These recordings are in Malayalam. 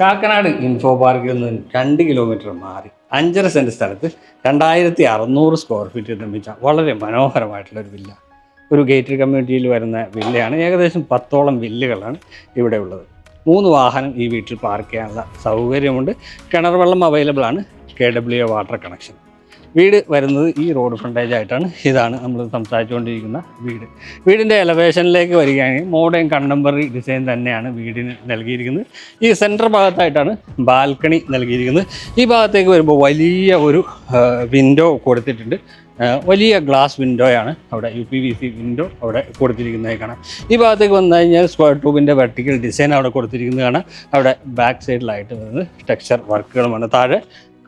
കാക്കനാട് ഇൻഫോ പാർക്കിൽ നിന്ന് രണ്ട് കിലോമീറ്റർ മാറി അഞ്ചര സെന്റ് സ്ഥലത്ത് രണ്ടായിരത്തി അറുന്നൂറ് സ്ക്വയർ ഫീറ്റ് നിർമ്മിച്ച വളരെ മനോഹരമായിട്ടുള്ള ഒരു വില്ല ഒരു ഗേറ്റഡ് കമ്മ്യൂണിറ്റിയിൽ വരുന്ന വില്ലയാണ് ഏകദേശം പത്തോളം വില്ലുകളാണ് ഇവിടെ ഉള്ളത്. മൂന്ന് വാഹനം ഈ വീട്ടിൽ പാർക്ക് ചെയ്യാനുള്ള സൗകര്യമുണ്ട്. കിണർ വെള്ളം അവൈലബിൾ ആണ്. കെ ഡബ്ല്യു വാട്ടർ കണക്ഷൻ വീട് വരുന്നത് ഈ റോഡ് ഫ്രണ്ടേജ് ആയിട്ടാണ്. ഇതാണ് നമ്മൾ സംസാരിച്ചുകൊണ്ടിരിക്കുന്ന വീട്. വീടിന്റെ എലവേഷനിലേക്ക് വരികയാണെങ്കിൽ മോഡേൺ കണ്ടംപററി ഡിസൈൻ തന്നെയാണ് വീടിന് നൽകിയിരിക്കുന്നത്. ഈ സെന്റർ ഭാഗത്തായിട്ടാണ് ബാൽക്കണി നൽകിയിരിക്കുന്നത്. ഈ ഭാഗത്തേക്ക് വരുമ്പോൾ വലിയ ഒരു വിൻഡോ കൊടുത്തിട്ടുണ്ട്. വലിയ ഗ്ലാസ് വിൻഡോയാണ് അവിടെ U P V C window അവിടെ കൊടുത്തിരിക്കുന്നതായി കാണാം. ഈ ഭാഗത്തേക്ക് വന്നു കഴിഞ്ഞാൽ സ്ക്വയർ ട്യൂബിന്റെ വെർട്ടിക്കൽ ഡിസൈൻ അവിടെ കൊടുത്തിരിക്കുന്നത് കാണാം. അവിടെ ബാക്ക് സൈഡിലായിട്ട് വരുന്നത് ടെക്സ്ചർ വർക്കുകളുമാണ് താഴെ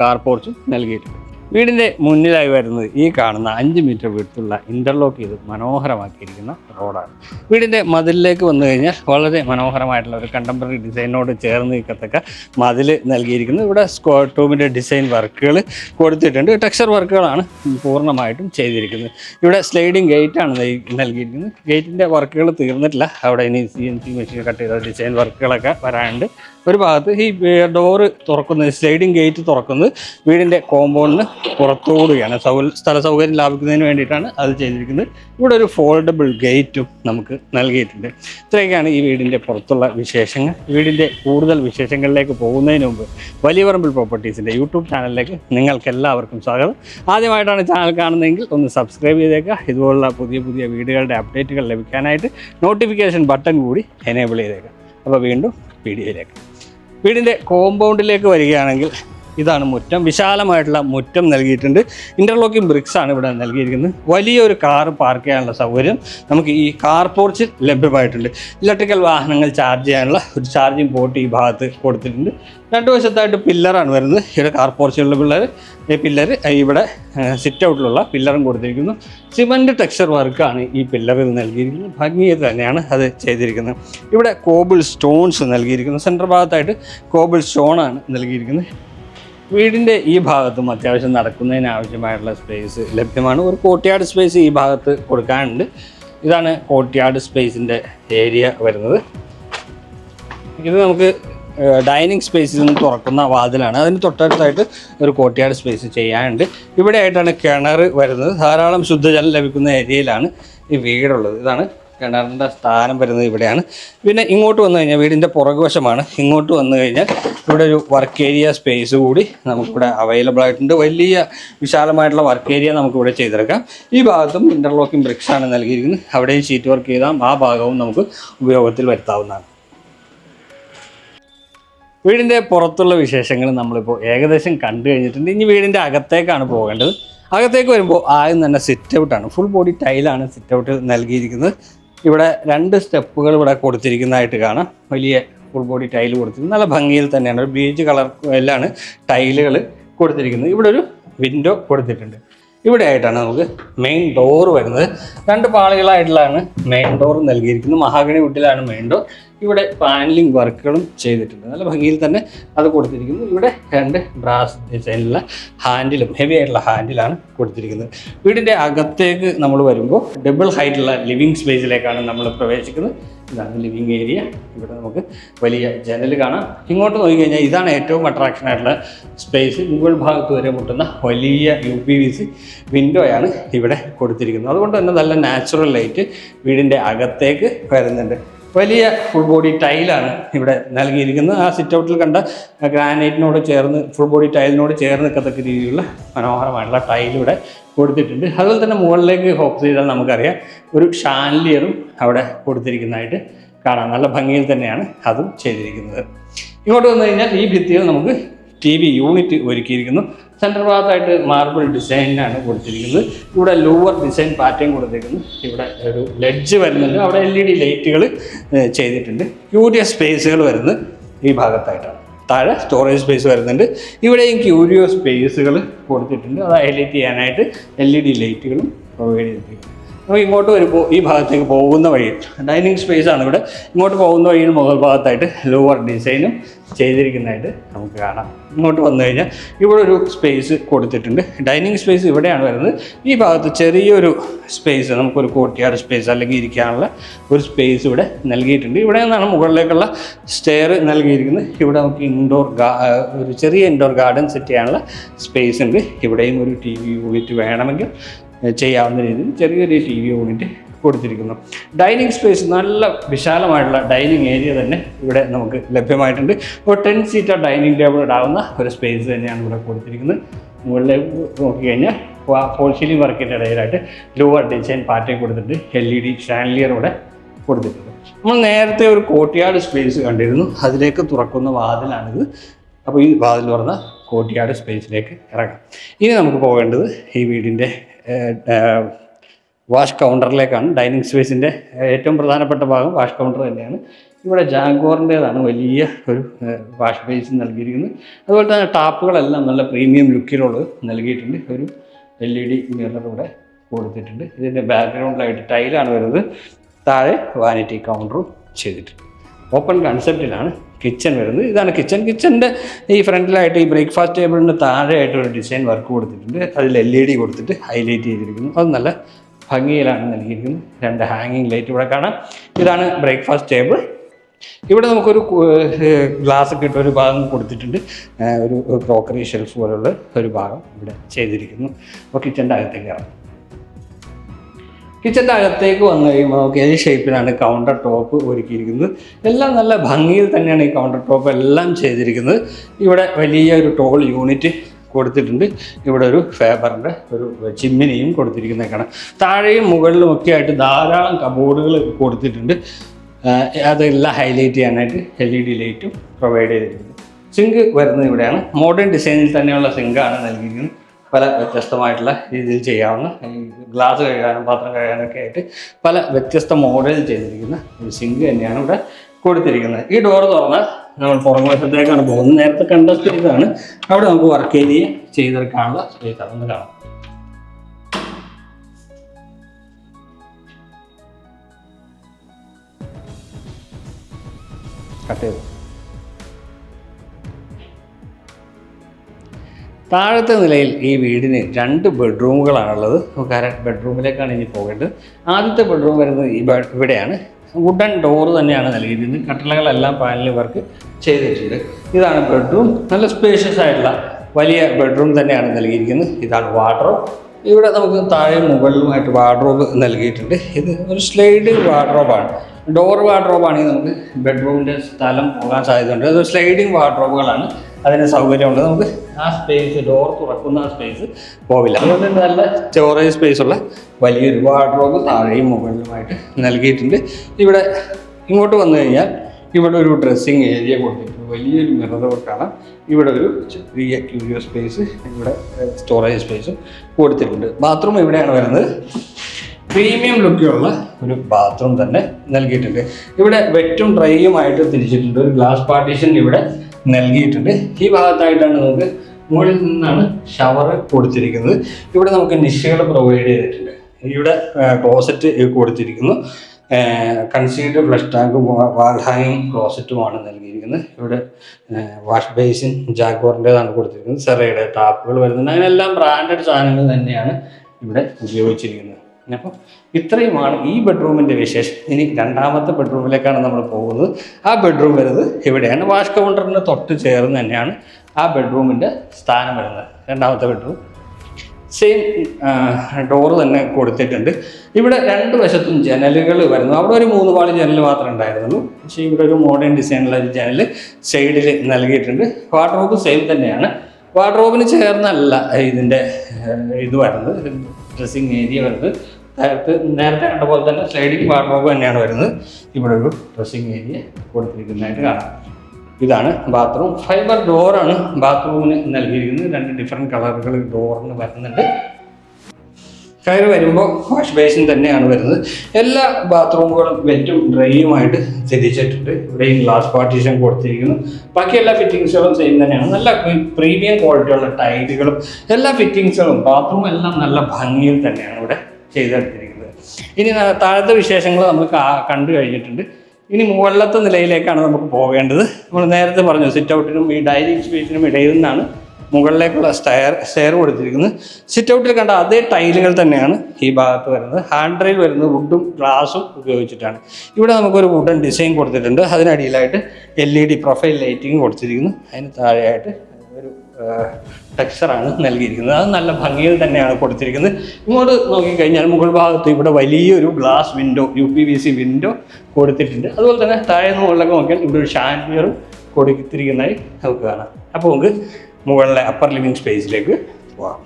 കാർ പോർച്ചും നൽകിയിട്ടുണ്ട്. വീടിന്റെ മുന്നിലായി വരുന്നത് ഈ കാണുന്ന അഞ്ച് മീറ്റർ വീട്ടിലുള്ള ഇന്റർലോക്ക് ചെയ്ത് മനോഹരമാക്കിയിരിക്കുന്ന റോഡാണ്. വീടിന്റെ മതിലിലേക്ക് വന്നു കഴിഞ്ഞാൽ വളരെ മനോഹരമായിട്ടുള്ള ഒരു കണ്ടംപററി ഡിസൈനോട് ചേർന്ന് നിൽക്കത്തക്ക മതിൽ നൽകിയിരിക്കുന്നത് ഇവിടെ സ്ക്വയർ ടൂമിന്റെ ഡിസൈൻ വർക്കുകൾ കൊടുത്തിട്ടുണ്ട്. ടെക്സ്ചർ വർക്കുകളാണ് പൂർണമായിട്ടും ചെയ്തിരിക്കുന്നത്. ഇവിടെ സ്ലൈഡിങ് ഗേറ്റാണ് നൽകിയിരിക്കുന്നത്. ഗേറ്റിന്റെ വർക്കുകൾ തീർന്നിട്ടില്ല. അവിടെ ഇനി C N C machine cut ചെയ്ത ഡിസൈൻ വർക്കുകളൊക്കെ വരാനുണ്ട്. ഒരു ഭാഗത്ത് ഈ ഡോറ് തുറക്കുന്നത് സ്ലൈഡിങ് ഗേറ്റ് തുറക്കുന്നത് വീടിന്റെ കോമ്പൗണ്ടിന് പുറത്തോടുകയാണ്. സൗ സ്ഥല സൗകര്യം ലാഭിക്കുന്നതിന് വേണ്ടിയിട്ടാണ് അത് ചെയ്തിരിക്കുന്നത്. ഇവിടെ ഒരു ഫോൾഡബിൾ ഗേറ്റും നമുക്ക് നൽകിയിട്ടുണ്ട്. ഇത്രയൊക്കെയാണ് ഈ വീടിന്റെ പുറത്തുള്ള വിശേഷങ്ങൾ. വീടിന്റെ കൂടുതൽ വിശേഷങ്ങളിലേക്ക് പോകുന്നതിന് മുമ്പ് വലിയ പറമ്പിൽ പ്രോപ്പർട്ടീസിന്റെ യൂട്യൂബ് ചാനലിലേക്ക് നിങ്ങൾക്ക് എല്ലാവർക്കും സ്വാഗതം. ആദ്യമായിട്ടാണ് ചാനൽ കാണുന്നതെങ്കിൽ ഒന്ന് സബ്സ്ക്രൈബ് ചെയ്തേക്കുക. ഇതുപോലുള്ള പുതിയ പുതിയ വീടുകളുടെ അപ്ഡേറ്റുകൾ ലഭിക്കാനായിട്ട് നോട്ടിഫിക്കേഷൻ ബട്ടൺ കൂടി എനേബിൾ ചെയ്തേക്കുക. അപ്പോൾ വീണ്ടും വീഡിയോയിലേക്ക് വീടിന്റെ കോമ്പൗണ്ടിലേക്ക് വരികയാണെങ്കിൽ ഇതാണ് മുറ്റം. വിശാലമായിട്ടുള്ള മുറ്റം നൽകിയിട്ടുണ്ട്. ഇന്റർലോക്കിംഗ് ബ്രിക്സ് ആണ് ഇവിടെ നൽകിയിരിക്കുന്നത്. വലിയൊരു കാർ പാർക്ക് ചെയ്യാനുള്ള സൗകര്യം നമുക്ക് ഈ കാർ പോർച്ച് ലഭ്യമായിട്ടുണ്ട്. ഇലക്ട്രിക്കൽ വാഹനങ്ങൾ ചാർജ് ചെയ്യാനുള്ള ഒരു ചാർജിങ് പോർട്ട് ഈ ഭാഗത്ത് കൊടുത്തിട്ടുണ്ട്. രണ്ട് വശത്തായിട്ട് പില്ലറാണ് വരുന്നത്. ഇവിടെ കാർ പോർച്ചിലുള്ള പിള്ളേർ ഈ പില്ലർ ഇവിടെ സിറ്റ് ഔട്ടിലുള്ള പില്ലറും കൊടുത്തിരിക്കുന്നു. സിമന്റ് ടെക്സ്ചർ വർക്കാണ് ഈ പില്ലറിൽ നൽകിയിരിക്കുന്നത്. ഭംഗിയിൽ തന്നെയാണ് അത് ചെയ്തിരിക്കുന്നത്. ഇവിടെ കോബിൾ സ്റ്റോൺസ് നൽകിയിരിക്കുന്നു. സെന്റർ ഭാഗത്തായിട്ട് കോബിൾ സ്റ്റോണാണ് നൽകിയിരിക്കുന്നത്. വീടിന്റെ ഈ ഭാഗത്തും അത്യാവശ്യം നടക്കുന്നതിന് ആവശ്യമായിട്ടുള്ള സ്പേസ് ലഭ്യമാണ്. ഒരു കോട്ടിയാട് സ്പേസ് ഈ ഭാഗത്ത് കൊടുക്കാനുണ്ട്. ഇതാണ് കോട്ടിയാട് സ്പേസിന്റെ ഏരിയ വരുന്നത്. ഇത് നമുക്ക് ഡൈനിങ് സ്പേസിൽ നിന്ന് തുറക്കുന്ന വാതിലാണ്. അതിന് തൊട്ടടുത്തായിട്ട് ഒരു കോട്ടിയാട് സ്പേസ് ചെയ്യാനുണ്ട്. ഇവിടെ ആയിട്ടാണ് കിണർ വരുന്നത്. ധാരാളം ശുദ്ധജലം ലഭിക്കുന്ന ഏരിയയിലാണ് ഈ വീടുള്ളത്. ഇതാണ് കിണറിന്റെ സ്ഥാനം വരുന്നത് ഇവിടെയാണ്. പിന്നെ ഇങ്ങോട്ട് വന്നു കഴിഞ്ഞാൽ വീടിന്റെ പുറകുവശമാണ്. ഇങ്ങോട്ട് വന്നു കഴിഞ്ഞാൽ ഇവിടെ ഒരു വർക്ക് ഏരിയ സ്പേസ് കൂടി നമുക്കിവിടെ അവൈലബിൾ ആയിട്ടുണ്ട്. വലിയ വിശാലമായിട്ടുള്ള വർക്ക് ഏരിയ നമുക്കിവിടെ ചെയ്തെടുക്കാം. ഈ ഭാഗത്തും ഇന്റർലോക്കിംഗ് ബ്രിക്സാണ് നൽകിയിരിക്കുന്നത്. അവിടെയും ഷീറ്റ് വർക്ക് ചെയ്താൽ ആ ഭാഗവും നമുക്ക് ഉപയോഗത്തിൽ വരുത്താവുന്നതാണ്. വീടിന്റെ പുറത്തുള്ള വിശേഷങ്ങൾ നമ്മളിപ്പോൾ ഏകദേശം കണ്ടു കഴിഞ്ഞിട്ടുണ്ട്. ഇനി വീടിന്റെ അകത്തേക്കാണ് പോകേണ്ടത്. അകത്തേക്ക് വരുമ്പോൾ ആദ്യം തന്നെ സിറ്റ് ഔട്ടാണ് ഫുൾ ബോഡി ടൈലാണ് സിറ്റ് ഔട്ട് നൽകിയിരിക്കുന്നത്. ഇവിടെ രണ്ട് സ്റ്റെപ്പുകൾ ഇവിടെ കൊടുത്തിരിക്കുന്നതായിട്ട് കാണാം. വലിയ ഫുൾ ബോഡി ടൈൽ കൊടുത്തിരിക്കുന്നത്. നല്ല ഭംഗിയിൽ തന്നെയാണ്. ഒരു ബീച്ച് കളർ എല്ലാം ടൈലുകൾ കൊടുത്തിരിക്കുന്നത്. ഇവിടെ ഒരു വിൻഡോ കൊടുത്തിട്ടുണ്ട്. ഇവിടെ ആയിട്ടാണ് നമുക്ക് മെയിൻ ഡോർ വരുന്നത്. രണ്ട് പാളികളായിട്ടുള്ളതാണ് മെയിൻ ഡോർ നൽകിയിരിക്കുന്നത്. മഹാഗണി വുഡിലാണ് മെയിൻ ഡോർ ഇവിടെ പാനലിംഗ് വർക്കുകളും ചെയ്തിട്ടുണ്ട്. നല്ല ഭംഗിയിൽ തന്നെ അത് കൊടുത്തിരിക്കുന്നു. ഇവിടെ രണ്ട് ബ്രാസ് ഡിസൈനിലുള്ള ഹാൻഡിലും ഹെവി ആയിട്ടുള്ള ഹാൻഡിലാണ് കൊടുത്തിരിക്കുന്നത്. വീടിന്റെ അകത്തേക്ക് നമ്മൾ വരുമ്പോൾ ഡബിൾ ഹൈറ്റുള്ള ലിവിങ് സ്പേസിലേക്കാണ് നമ്മൾ പ്രവേശിക്കുന്നത്. ഇതാണ് ലിവിങ് ഏരിയ. ഇവിടെ നമുക്ക് വലിയ ജനൽ കാണാം. ഇങ്ങോട്ട് നോക്കിക്കഴിഞ്ഞാൽ ഇതാണ് ഏറ്റവും അട്രാക്ഷൻ ആയിട്ടുള്ള സ്പേസ്. മുകൾ ഭാഗത്ത് വരെ മുട്ടുന്ന വലിയ യു പി വി സി വിൻഡോയാണ് ഇവിടെ കൊടുത്തിരിക്കുന്നത്. അതുകൊണ്ട് തന്നെ നല്ല നാച്ചുറൽ ലൈറ്റ് വീടിന്റെ അകത്തേക്ക് വരുന്നുണ്ട്. വലിയ ഫുൾ ബോഡി ടൈലാണ് ഇവിടെ നൽകിയിരിക്കുന്നത്. ആ സിറ്റ് ഔട്ടിൽ കണ്ട ഗ്രാനൈറ്റിനോട് ചേർന്ന് ഫുൾ ബോഡി ടൈലിനോട് ചേർന്ന് നിൽക്കത്തക്ക രീതിയിലുള്ള മനോഹരമായിട്ടുള്ള ടൈലിവിടെ കൊടുത്തിട്ടുണ്ട്. അതുപോലെ തന്നെ മുകളിലേക്ക് ഫോക്കസ് ചെയ്താൽ നമുക്കറിയാം ഒരു ഷാൻലിയറും അവിടെ കൊടുത്തിരിക്കുന്നതായിട്ട് കാണാം. നല്ല ഭംഗിയിൽ തന്നെയാണ് അതും ചെയ്തിരിക്കുന്നത്. ഇങ്ങോട്ട് വന്നു കഴിഞ്ഞാൽ ഈ ഭിത്തിയിൽ നമുക്ക് ടി വി യൂണിറ്റ് ഒരുക്കിയിരിക്കുന്നു. സെന്റർ ഭാഗത്തായിട്ട് മാർബിൾ ഡിസൈനാണ് കൊടുത്തിരിക്കുന്നത്. ഇവിടെ ലോവർ ഡിസൈൻ പാറ്റേൺ കൊടുത്തിരിക്കുന്നു. ഇവിടെ ഒരു ലെഡ്ജ് വരുന്നുണ്ട്. അവിടെ എൽ ഇ ഡി ലൈറ്റുകൾ ചെയ്തിട്ടുണ്ട്. ക്യൂരിയ സ്പേസുകൾ വരുന്നത് ഈ ഭാഗത്തായിട്ടാണ്. താഴെ സ്റ്റോറേജ് സ്പേസ് വരുന്നുണ്ട്. ഇവിടെയും ക്യൂരിയോ സ്പേസുകൾ കൊടുത്തിട്ടുണ്ട്. അത് ഹൈലൈറ്റ് ചെയ്യാനായിട്ട് എൽ ഇ ഡി ലൈറ്റുകളും പ്രൊവൈഡ് ചെയ്തിട്ടുണ്ട് നമുക്ക് ഇങ്ങോട്ട് വരുമ്പോൾ ഈ ഭാഗത്തേക്ക് പോകുന്ന വഴി ഡൈനിങ് സ്പേസ് ആണ് ഇവിടെ. ഇങ്ങോട്ട് പോകുന്ന വഴിയിൽ മുകൾ ഭാഗത്തായിട്ട് ലോവർ ഡിസൈനും ചെയ്തിരിക്കുന്നതായിട്ട് നമുക്ക് കാണാം. ഇങ്ങോട്ട് വന്നു കഴിഞ്ഞാൽ ഇവിടെ ഒരു സ്പേസ് കൊടുത്തിട്ടുണ്ട്. ഡൈനിങ് സ്പേസ് ഇവിടെയാണ് വരുന്നത്. ഈ ഭാഗത്ത് ചെറിയൊരു സ്പേസ് നമുക്കൊരു കോട്ടിയാർ സ്പേസ് അല്ലെങ്കിൽ ഇരിക്കാനുള്ള ഒരു സ്പേസ് ഇവിടെ നൽകിയിട്ടുണ്ട്. ഇവിടെ നിന്നാണ് മുകളിലേക്കുള്ള സ്റ്റെയർ നൽകിയിരിക്കുന്നത്. ഇവിടെ നമുക്ക് ഇൻഡോർ ഒരു ചെറിയ ഇൻഡോർ ഗാർഡൻ സെറ്റ് ചെയ്യാനുള്ള സ്പേസ് ഉണ്ട്. ഇവിടെയും ഒരു ടി വി യൂണിറ്റ് വേണമെങ്കിൽ ചെയ്യാവുന്ന രീതിയിൽ ചെറിയൊരു ടി വി യൂണിറ്റ് കൊടുത്തിരിക്കുന്നു. ഡൈനിങ് സ്പേസ് നല്ല വിശാലമായിട്ടുള്ള ഡൈനിങ് ഏരിയ തന്നെ ഇവിടെ നമുക്ക് ലഭ്യമായിട്ടുണ്ട്. ഒരു ടെൻ സീറ്റർ ഡൈനിങ് ടേബിൾ ഇടാവുന്ന ഒരു സ്പേസ് തന്നെയാണ് ഇവിടെ കൊടുത്തിരിക്കുന്നത്. മുകളിലേക്ക് നോക്കിക്കഴിഞ്ഞാൽ ഫോൾ സീലിംഗ് വർക്കിന്റെ ഇടയിലായിട്ട് ലോവർ ഡിസൈൻ പാറ്റേൺ കൊടുത്തിട്ടുണ്ട് എൽ ഇ ഡി ഷാൻലിയർ ഇവിടെ കൊടുത്തിട്ടുണ്ട്. നമ്മൾ നേരത്തെ ഒരു കോട്ടിയാട് സ്പേസ് കണ്ടിരുന്നു. അതിലേക്ക് തുറക്കുന്ന വാതിലാണിത്. അപ്പോൾ ഈ വാതിൽ തുറന്ന കോട്ടിയാട് സ്പേസിലേക്ക് ഇറങ്ങാം. ഇനി നമുക്ക് പോകേണ്ടത് ഈ വീടിന്റെ വാഷ് കൗണ്ടറിലേക്കാണ് ഡൈനിങ് സ്പേസിന്റെ ഏറ്റവും പ്രധാനപ്പെട്ട ഭാഗം വാഷ് കൗണ്ടർ തന്നെയാണ്. ഇവിടെ ജാഗോറിന്റേതാണ് വലിയ ഒരു വാഷ് ബേസിൻ നൽകിയിരിക്കുന്നത്. അതുപോലെ തന്നെ ടാപ്പുകളെല്ലാം നല്ല പ്രീമിയം ലുക്കിലുള്ളത് നൽകിയിട്ടുണ്ട്. ഒരു എൽ ഇ ഡി മിറർ കൊടുത്തിട്ടുണ്ട്. ഇതിന്റെ ബാക്ക്ഗ്രൗണ്ടിലായിട്ട് ടൈലാണ് വരുന്നത്. താഴെ വാനിറ്റി കൗണ്ടറും ചെയ്തിട്ടുണ്ട് ഓപ്പൺ കൺസെപ്റ്റിലാണ് കിച്ചൺ വരുന്നത്. ഇതാണ് കിച്ചൺ കിച്ചന്റെ ഈ ഫ്രണ്ടിലായിട്ട് ഈ ബ്രേക്ക്ഫാസ്റ്റ് ടേബിളിന്റെ താഴെയായിട്ട് ഒരു ഡിസൈൻ വർക്ക് കൊടുത്തിട്ടുണ്ട്. അതിൽ എൽ ഇ ഡി കൊടുത്തിട്ട് ഹൈലൈറ്റ് ചെയ്തിരിക്കുന്നു. അത് നല്ല ഭംഗിയിലാണ് നൽകിയിരിക്കുന്നത്. രണ്ട് ഹാങ്ങിങ് ലൈറ്റ് ഇവിടെ കാണാം. ഇതാണ് ബ്രേക്ക്ഫാസ്റ്റ് ടേബിൾ ഇവിടെ നമുക്കൊരു ഗ്ലാസ് ഒക്കെ ഇട്ട് ഒരു ഭാഗം കൊടുത്തിട്ടുണ്ട്. ഒരു ക്രോക്കറി ഷെൽഫ് പോലുള്ള ഒരു ഭാഗം ഇവിടെ ചെയ്തിരിക്കുന്നു. അപ്പോൾ കിച്ചന്റെ അകത്തേക്ക് ഇറങ്ങാം. കിച്ചന്റെ അകത്തേക്ക് വന്നു കഴിയുമ്പോൾ നമുക്ക് ഏത് ഷേപ്പിലാണ് കൗണ്ടർ ടോപ്പ് ഒരുക്കിയിരിക്കുന്നത്. എല്ലാം നല്ല ഭംഗിയിൽ തന്നെയാണ് ഈ കൗണ്ടർ ടോപ്പ് എല്ലാം ചെയ്തിരിക്കുന്നത്. ഇവിടെ വലിയ ഒരു ടോൾ യൂണിറ്റ് കൊടുത്തിട്ടുണ്ട്. ഇവിടെ ഒരു ഫേബറിന്റെ ഒരു ചിമ്മിനിയും കൊടുത്തിരിക്കുന്നത് കാണാം താഴെയും മുകളിലും ഒക്കെ ആയിട്ട് ധാരാളം കബോർഡുകൾ കൊടുത്തിട്ടുണ്ട്. അതെല്ലാം ഹൈലൈറ്റ് ചെയ്യാനായിട്ട് എൽ ഇ ഡി ലൈറ്റും പ്രൊവൈഡ് ചെയ്തിട്ടുണ്ട് സിങ്ക് വരുന്നത് ഇവിടെയാണ്. മോഡേൺ ഡിസൈനിൽ തന്നെയുള്ള സിങ്കാണ് നൽകിയിരിക്കുന്നത്. പല വ്യത്യസ്തമായിട്ടുള്ള രീതിയിൽ ചെയ്യാവുന്ന ഗ്ലാസ് കഴുകാനും പാത്രം കഴുകാനൊക്കെ ആയിട്ട് പല വ്യത്യസ്ത മോഡലിൽ ചെയ്തിരിക്കുന്ന ഒരു സിങ്ക് തന്നെയാണ് ഇവിടെ കൊടുത്തിരിക്കുന്നത്. ഈ ഡോർ തുറന്നാൽ നമ്മൾ പുറകുവശത്തേക്കാണ് പോകുന്നത്. നേരത്തെ കണ്ട സ്പേസ് ആണ് അവിടെ നമുക്ക് വർക്ക് ഏരിയ ചെയ്തെടുക്കാനുള്ള സ്പേസ് അതൊന്ന് കാണാം. കട്ട് ചെയ്തു. താഴത്തെ നിലയിൽ ഈ വീടിന് രണ്ട് ബെഡ്റൂമുകളാണുള്ളത്. കാരണം ബെഡ്റൂമിലേക്കാണ് ഇനി പോകേണ്ടത്. ആദ്യത്തെ ബെഡ്റൂം വരുന്നത് ഈ ഇവിടെയാണ്. വുഡൻ ഡോർ തന്നെയാണ് നൽകിയിരിക്കുന്നത്. കട്ടളകളെല്ലാം പാനൽ വർക്ക് ചെയ്തിട്ടുണ്ട്. ഇതാണ് ബെഡ്റൂം. നല്ല സ്പേഷ്യസ് ആയിട്ടുള്ള വലിയ ബെഡ്റൂം തന്നെയാണ് നൽകിയിരിക്കുന്നത്. ഇതാണ് വാർഡ്രോബ്. ഇവിടെ നമുക്ക് താഴെ മുകളിലുമായിട്ട് വാർഡ്രോബ് നൽകിയിട്ടുണ്ട്. ഇത് ഒരു സ്ലൈഡ് വാർഡ്രോബാണ് ഡോർ വാർഡ്രോബാണെങ്കിൽ നമുക്ക് ബെഡ്റൂമിന്റെ സ്ഥലം പോകാൻ സാധ്യതയുണ്ട്. അത് സ്ലൈഡിങ് വാർഡ്രോബുകളാണ്. അതിന് സൗകര്യമുണ്ട്. നമുക്ക് ആ സ്പേസ് ഡോർ തുറക്കുന്ന ആ സ്പേസ് പോവില്ല. അതുകൊണ്ട് നല്ല സ്റ്റോറേജ് സ്പേസ് ഉള്ള വലിയൊരു വാർഡ്രോബ് താഴെയും മുകളിലുമായിട്ട് നൽകിയിട്ടുണ്ട്. ഇവിടെ ഇങ്ങോട്ട് വന്നു കഴിഞ്ഞാൽ ഇവിടെ ഒരു ഡ്രസ്സിങ് ഏരിയ കൊടുത്തിട്ടുണ്ട്. വലിയൊരു മിറർ കാണാം ഇവിടെ ഒരു ചെറിയ ക്യൂരിയോ സ്പേസ് ഇവിടെ സ്റ്റോറേജ് സ്പേസും കൊടുത്തിട്ടുണ്ട്. ബാത്റൂം ഇവിടെയാണ് വരുന്നത്. പ്രീമിയം ലുക്കിലുള്ള ഒരു ബാത്റൂം തന്നെ നൽകിയിട്ടുണ്ട്. ഇവിടെ വെറ്റും ഡ്രൈയുമായിട്ട് തിരിച്ചിട്ടുണ്ട്. ഒരു ഗ്ലാസ് പാർട്ടീഷൻ ഇവിടെ നൽകിയിട്ടുണ്ട്. ഈ ഭാഗത്തായിട്ടാണ് നമുക്ക് മുകളിൽ നിന്നാണ് ഷവർ കൊടുത്തിരിക്കുന്നത്. ഇവിടെ നമുക്ക് നിശകൾ പ്രൊവൈഡ് ചെയ്തിട്ടുണ്ട്. ഇവിടെ ക്ലോസറ്റ് കൊടുത്തിരിക്കുന്നു. കൺസീൽഡ് ഫ്ലഷ് ടാങ്ക് വാൾ ഹാങ്ങിങ് ക്ലോസറ്റുമാണ് നൽകിയിരിക്കുന്നത്. ഇവിടെ വാഷ് ബേസിൻ ജാഗോറിന്റെതാണ് കൊടുത്തിരിക്കുന്നത്. സെറയുടെ ടാപ്പുകൾ വരുന്നുണ്ട്. അങ്ങനെല്ലാം ബ്രാൻഡഡ് സാധനങ്ങൾ തന്നെയാണ് ഇവിടെ ഉപയോഗിച്ചിരിക്കുന്നത്. അപ്പോൾ ഇത്രയുമാണ് ഈ ബെഡ്റൂമിന്റെ വിശേഷം. ഇനി രണ്ടാമത്തെ ബെഡ്റൂമിലേക്കാണ് നമ്മൾ പോകുന്നത്. ആ ബെഡ്റൂം വരുന്നത് ഇവിടെയാണ് വാഷ് കൗണ്ടറിന് തൊട്ട് ചേർന്ന് തന്നെയാണ് ആ ബെഡ്റൂമിന്റെ സ്ഥാനം വരുന്നത്. രണ്ടാമത്തെ ബെഡ്റൂം. സെയിം ഡോറ് തന്നെ കൊടുത്തിട്ടുണ്ട്. ഇവിടെ രണ്ട് വശത്തും ജനലുകൾ വരുന്നു. അവിടെ ഒരു മൂന്ന് പാളി ജനൽ മാത്രമേ ഉണ്ടായിരുന്നുള്ളൂ. പക്ഷേ ഇവിടെ ഒരു മോഡേൺ ഡിസൈനുള്ള ഒരു ജനൽ സൈഡിൽ നൽകിയിട്ടുണ്ട്. വാർഡ്രോബ് സെയിം തന്നെയാണ്. വാർഡ്രോബിന് ചേർന്നല്ല ഇതിന്റെ ഇത് വരുന്നത്. ഡ്രസ്സിങ് ഏരിയ വരുന്നത്. നേരത്തെ നേരത്തെ കണ്ട പോലെ തന്നെ സ്ലൈഡിങ് വാർഡ്രോബ് തന്നെയാണ് വരുന്നത്. ഇവിടെ ഒരു ഡ്രസ്സിങ് ഏരിയ കൊടുത്തിരിക്കുന്നതായിട്ട് കാണാം. ഇതാണ് ബാത്റൂം ഫൈബർ ഡോറാണ് ബാത്റൂമിന് നൽകിയിരിക്കുന്നത്. രണ്ട് ഡിഫറെന്റ് കളറുകൾ ഡോറിന് വരുന്നുണ്ട്. കയറി വരുമ്പോൾ വാഷ് ബേസിൻ തന്നെയാണ് വരുന്നത്. എല്ലാ ബാത്റൂമുകളും വെറ്റും ഡ്രൈയുമായിട്ട് തിരിച്ചിട്ടുണ്ട് ഇവിടെയും ഗ്ലാസ് പാർട്ടീഷൻ കൊടുത്തിരിക്കുന്നു. ബാക്കി എല്ലാ ഫിറ്റിങ്സുകളും സെയിം തന്നെയാണ്. നല്ല പ്രീമിയം ക്വാളിറ്റിയുള്ള ടൈലുകളും എല്ലാ ഫിറ്റിങ്സുകളും ബാത്റൂം എല്ലാം നല്ല ഭംഗിയിൽ തന്നെയാണ് ഇവിടെ ചെയ്തെടുത്തിരിക്കുന്നത്. ഇനി താഴത്തെ വിശേഷങ്ങൾ നമ്മൾ കണ്ടു കഴിഞ്ഞിട്ടുണ്ട്. ഇനി മുകളിലത്തെ നിലയിലേക്കാണ് നമുക്ക് പോകേണ്ടത്. നമ്മൾ നേരത്തെ പറഞ്ഞു സിറ്റ് ഔട്ടിനും ഈ ഡൈനിങ് സ്പേസിനും ഇടയിൽ നിന്നാണ് മുകളിലേക്കുള്ള സ്റ്റയർ സ്റ്റെയർ കൊടുത്തിരിക്കുന്നത്. സിറ്റ് ഔട്ടിൽ കണ്ട അതേ ടൈലുകൾ തന്നെയാണ് ഈ ഭാഗത്ത് വരുന്നത്. ഹാൻഡ് റെയിൽ വരുന്നത് വുഡും ഗ്ലാസും ഉപയോഗിച്ചിട്ടാണ്. ഇവിടെ നമുക്കൊരു വുഡൻ ഡിസൈൻ കൊടുത്തിട്ടുണ്ട്. അതിനടിയിലായിട്ട് L E D profile lighting കൊടുത്തിരിക്കുന്നു. അതിന് താഴെയായിട്ട് ഒരു ടെക്സ്ചറാണ് നൽകിയിരിക്കുന്നത്. അത് നല്ല ഭംഗിയിൽ തന്നെയാണ് കൊടുത്തിരിക്കുന്നത്. ഇങ്ങോട്ട് നോക്കിക്കഴിഞ്ഞാൽ മുകൾ ഭാഗത്ത് ഇവിടെ വലിയൊരു glass window U P V C window കൊടുത്തിട്ടുണ്ട്. അതുപോലെ തന്നെ താഴെ മുകളിലൊക്കെ നോക്കിയാൽ ഇവിടെ ഒരു ഷാൻഡിയറും കൊടുത്തിരിക്കുന്നതായി നമുക്ക് കാണാം. അപ്പോൾ നമുക്ക് മുകളിലെ അപ്പർ ലിവിങ് സ്പേസിലേക്ക് പോകാം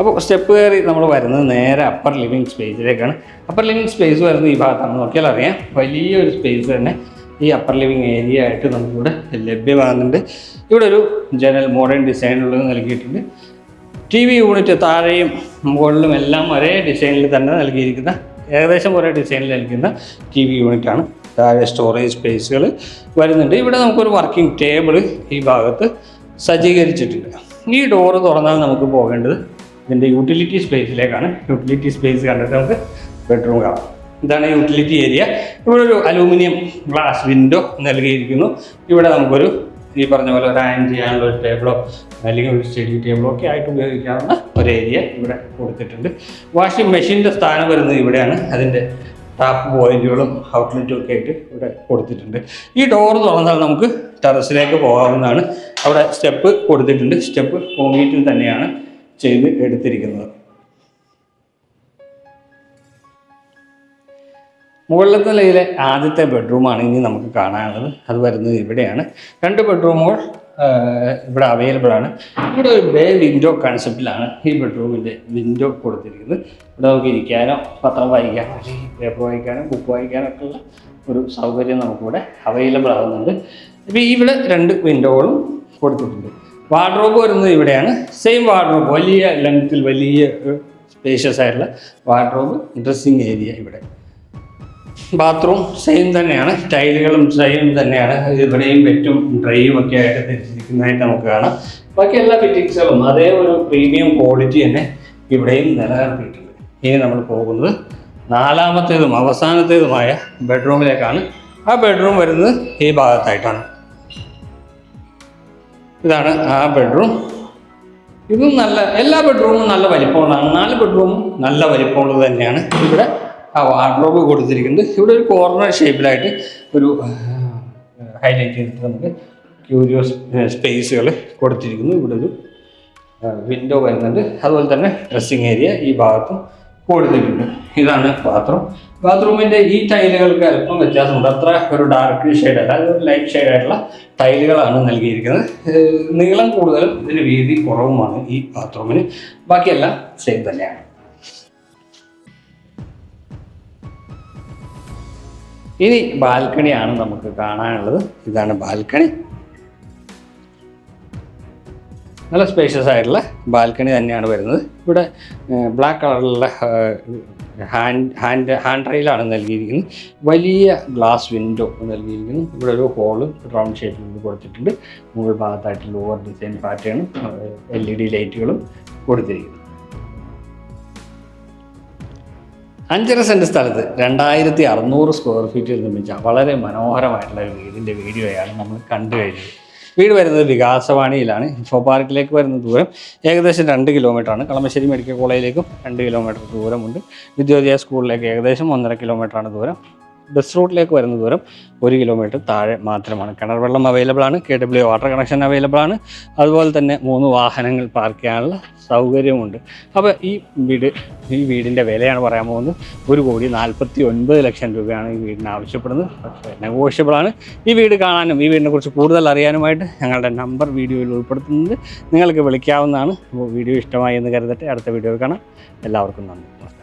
അപ്പോൾ സ്റ്റെപ്പ് കയറി നമ്മൾ വരുന്നത് നേരെ അപ്പർ ലിവിങ് സ്പേസിലേക്കാണ് അപ്പർ ലിവിങ് സ്പേസ് വരുന്നത് ഈ ഭാഗത്താണ് നോക്കിയാൽ അറിയാം. വലിയൊരു സ്പേസ് തന്നെ ഈ അപ്പർ ലിവിങ് ഏരിയ ആയിട്ട് നമുക്കിവിടെ ലഭ്യമാകുന്നുണ്ട്. ഇവിടെ ഒരു ജനറൽ മോഡേൺ ഡിസൈനുള്ളത് നൽകിയിട്ടുണ്ട്. ടി വി യൂണിറ്റ് താഴെയും മുകളിലും എല്ലാം ഒരേ ഡിസൈനിൽ തന്നെ നൽകിയിരിക്കുന്ന ഏകദേശം ഒരേ ഡിസൈനിൽ നൽകുന്ന ടി വി യൂണിറ്റാണ് താഴെ സ്റ്റോറേജ് സ്പേസുകൾ വരുന്നുണ്ട്. ഇവിടെ നമുക്കൊരു വർക്കിംഗ് ടേബിൾ ഈ ഭാഗത്ത് സജ്ജീകരിച്ചിട്ടുണ്ട്. ഈ ഡോറ് തുറന്നാൽ നമുക്ക് പോകേണ്ടത് ഇതിന്റെ യൂട്ടിലിറ്റി സ്പേസിലേക്കാണ് യൂട്ടിലിറ്റി സ്പേസ് കണ്ടിട്ട് നമുക്ക് ബെഡ്റൂം കാണാം. ഇതാണ് യൂട്ടിലിറ്റി ഏരിയ ഇവിടെ ഒരു അലൂമിനിയം ഗ്ലാസ് വിൻഡോ നൽകിയിരിക്കുന്നു. ഇവിടെ നമുക്കൊരു ഈ പറഞ്ഞ പോലെ ഒരു ആൻഡ് ചെയ്യാനുള്ള ഒരു ടേബിളോ അല്ലെങ്കിൽ ഒരു സ്റ്റഡി ടേബിളോ ഒക്കെ ആയിട്ട് ഉപയോഗിക്കാവുന്ന ഒരു ഏരിയ ഇവിടെ കൊടുത്തിട്ടുണ്ട്. വാഷിംഗ് മെഷീന്റെ സ്ഥാനം വരുന്നത് ഇവിടെയാണ്. അതിന്റെ ടാപ്പ് പോയിന്റുകളും ഔട്ട്ലെറ്റും ഒക്കെ ആയിട്ട് ഇവിടെ കൊടുത്തിട്ടുണ്ട്. ഈ ഡോർ തുറന്നാൽ നമുക്ക് ടെറസിലേക്ക് പോകാവുന്നതാണ്. അവിടെ സ്റ്റെപ്പ് കൊടുത്തിട്ടുണ്ട്. സ്റ്റെപ്പ് കോൺക്രീറ്റിൽ തന്നെയാണ് ചെയ്ത് എടുത്തിരിക്കുന്നത്. മുകളിലത്തെ നിലയിലെ ആദ്യത്തെ ബെഡ്റൂമാണ് ഇനി നമുക്ക് കാണാനുള്ളത്. അത് വരുന്നത് ഇവിടെയാണ്. രണ്ട് ബെഡ്റൂമുകൾ ഇവിടെ അവൈലബിൾ ആണ്. ഇവിടെ ഒരു ബേ വിൻഡോ കൺസെപ്റ്റിലാണ് ഈ ബെഡ്റൂമിന്റെ വിൻഡോ കൊടുത്തിരിക്കുന്നത്. ഇവിടെ നമുക്ക് ഇരിക്കാനോ പത്രം വായിക്കാനോ അല്ലെങ്കിൽ പേപ്പർ വായിക്കാനോ ബുക്ക് വായിക്കാനോ ഒക്കെ ഉള്ള ഒരു സൗകര്യം നമുക്കിവിടെ അവൈലബിൾ ആകുന്നുണ്ട് ഇപ്പോൾ ഇവിടെ രണ്ട് വിൻഡോകളും കൊടുത്തിട്ടുണ്ട്. വാർഡ്രോബ് വരുന്നത് ഇവിടെയാണ്. സെയിം വാർഡ്രോബ് വലിയ ലെങ്ത്തിൽ വലിയ സ്പേഷ്യസ് ആയിട്ടുള്ള വാർഡ്രോബ് ഡ്രസ്സിങ് ഏരിയ ഇവിടെ. ബാത്റൂം സെയിം തന്നെയാണ്. ടൈലുകളും സെയിം തന്നെയാണ്. ഇവിടെയും വെറ്റും ഡ്രൈയും ഒക്കെ ആയിട്ട് തിരിച്ചിരിക്കുന്നതായിട്ട് നമുക്ക് കാണാം. ബാക്കി എല്ലാ ഫിറ്റിങ്സുകളും അതേ ഒരു പ്രീമിയം ക്വാളിറ്റി തന്നെ ഇവിടെയും നിലനിർത്തിയിട്ടുണ്ട്. ഇനി നമ്മൾ പോകുന്നത് നാലാമത്തേതും അവസാനത്തേതുമായ ബെഡ്റൂമിലേക്കാണ് ആ ബെഡ്റൂം വരുന്നത് ഈ ഭാഗത്തായിട്ടാണ്. ഇതാണ് ആ ബെഡ്റൂം ഇതും നല്ല എല്ലാ ബെഡ്റൂമും നല്ല വലിപ്പമുള്ളതാണ്. നാല് ബെഡ്റൂമും നല്ല വലിപ്പമുള്ളത് തന്നെയാണ്. ഇവിടെ ആ വാർഡ്രോബ് കൊടുത്തിരിക്കുന്നത് ഇവിടെ ഒരു കോർണർ ഷേപ്പിലായിട്ട് ഒരു ഹൈലൈറ്റ് ചെയ്തിട്ട് നമുക്ക് ക്യൂരിയോസ് സ്പേസുകൾ കൊടുത്തിരിക്കുന്നു. ഇവിടെ ഒരു വിൻഡോ വരുന്നുണ്ട്. അതുപോലെ തന്നെ ഡ്രസ്സിങ് ഏരിയ ഈ ഭാഗത്തും കൊടുത്തിട്ടുണ്ട്. ഇതാണ് ബാത്റൂം ബാത്റൂമിന്റെ ഈ ടൈലുകൾക്ക് അല്പം വ്യത്യാസമുണ്ട്. അത്ര ഒരു ഡാർക്ക് ഷെയ്ഡ് അല്ല ഒരു ലൈറ്റ് ഷെയ്ഡ് ആയിട്ടുള്ള ടൈലുകളാണ് നൽകിയിരിക്കുന്നത്. നീളം കൂടുതലും ഇതിന് വീതി കുറവുമാണ് ഈ ബാത്റൂമിന് ബാക്കിയെല്ലാം സെയിം തന്നെയാണ്. ഇനി ബാൽക്കണിയാണ് നമുക്ക് കാണാനുള്ളത്. ഇതാണ് ബാൽക്കണി. നല്ല സ്പേഷ്യസ് ആയിട്ടുള്ള ബാൽക്കണി തന്നെയാണ് വരുന്നത്. ഇവിടെ ബ്ലാക്ക് കളറിലുള്ള ഹാൻഡ് ഹാൻഡ് ഹാൻഡ് റെയിലാണ് നൽകിയിരിക്കുന്നത്. വലിയ ഗ്ലാസ് വിൻഡോ നൽകിയിരിക്കുന്നു. ഇവിടെ ഒരു ഹോൾ റൗണ്ട് ഷേപ്പിൽ കൊടുത്തിട്ടുണ്ട്. മുകൾ ഭാഗത്തായിട്ട് ലോവർ ഡിസൈൻ പാറ്റേണും എൽ ഇ ഡി ലൈറ്റുകളും കൊടുത്തിരിക്കുന്നു. അഞ്ചര സെന്റ് സ്ഥലത്ത് രണ്ടായിരത്തി അറുന്നൂറ് സ്ക്വയർ ഫീറ്റിൽ നിർമ്മിച്ച വളരെ മനോഹരമായിട്ടുള്ള ഒരു വീടിന്റെ വീഡിയോയാണ് നമ്മൾ കണ്ടു കഴിഞ്ഞത്. വീട് വരുന്നത് വികാസവാണിയിലാണ്. ഇൻഫോ പാർക്കിലേക്ക് വരുന്ന ദൂരം ഏകദേശം രണ്ട് കിലോമീറ്ററാണ് കളമശ്ശേരി മെഡിക്കൽ കോളേജിലേക്കും രണ്ട് കിലോമീറ്റർ ദൂരമുണ്ട്. വിദ്യോദയ സ്കൂളിലേക്ക് ഏകദേശം ഒന്നര കിലോമീറ്ററാണ് ദൂരം. ബസ് റൂട്ടിലേക്ക് വരുന്ന ദൂരം ഒരു കിലോമീറ്റർ താഴെ മാത്രമാണ്. കിണർ വെള്ളം അവൈലബിൾ ആണ് K W water connection available ആണ്. അതുപോലെ തന്നെ മൂന്ന് വാഹനങ്ങൾ പാർക്ക് ചെയ്യാനുള്ള സൗകര്യമുണ്ട്. അപ്പോൾ ഈ വീട് ഈ വീടിന്റെ വിലയാണ് പറയാൻ പോകുന്നത്. ഒരു കോടി നാൽപ്പത്തി ഒൻപത് ലക്ഷം രൂപയാണ് ഈ വീടിന് ആവശ്യപ്പെടുന്നത്. പക്ഷേ നെഗോഷ്യബിൾ ആണ്. ഈ വീട് കാണാനും ഈ വീടിനെ കുറിച്ച് കൂടുതൽ അറിയാനുമായിട്ട് ഞങ്ങളുടെ നമ്പർ വീഡിയോയിൽ ഉൾപ്പെടുത്തുന്നത് നിങ്ങൾക്ക് വിളിക്കാവുന്നതാണ്. അപ്പോൾ വീഡിയോ ഇഷ്ടമായി എന്ന് കരുതട്ടെ. അടുത്ത വീഡിയോയിൽ കാണാം. എല്ലാവർക്കും നന്ദി.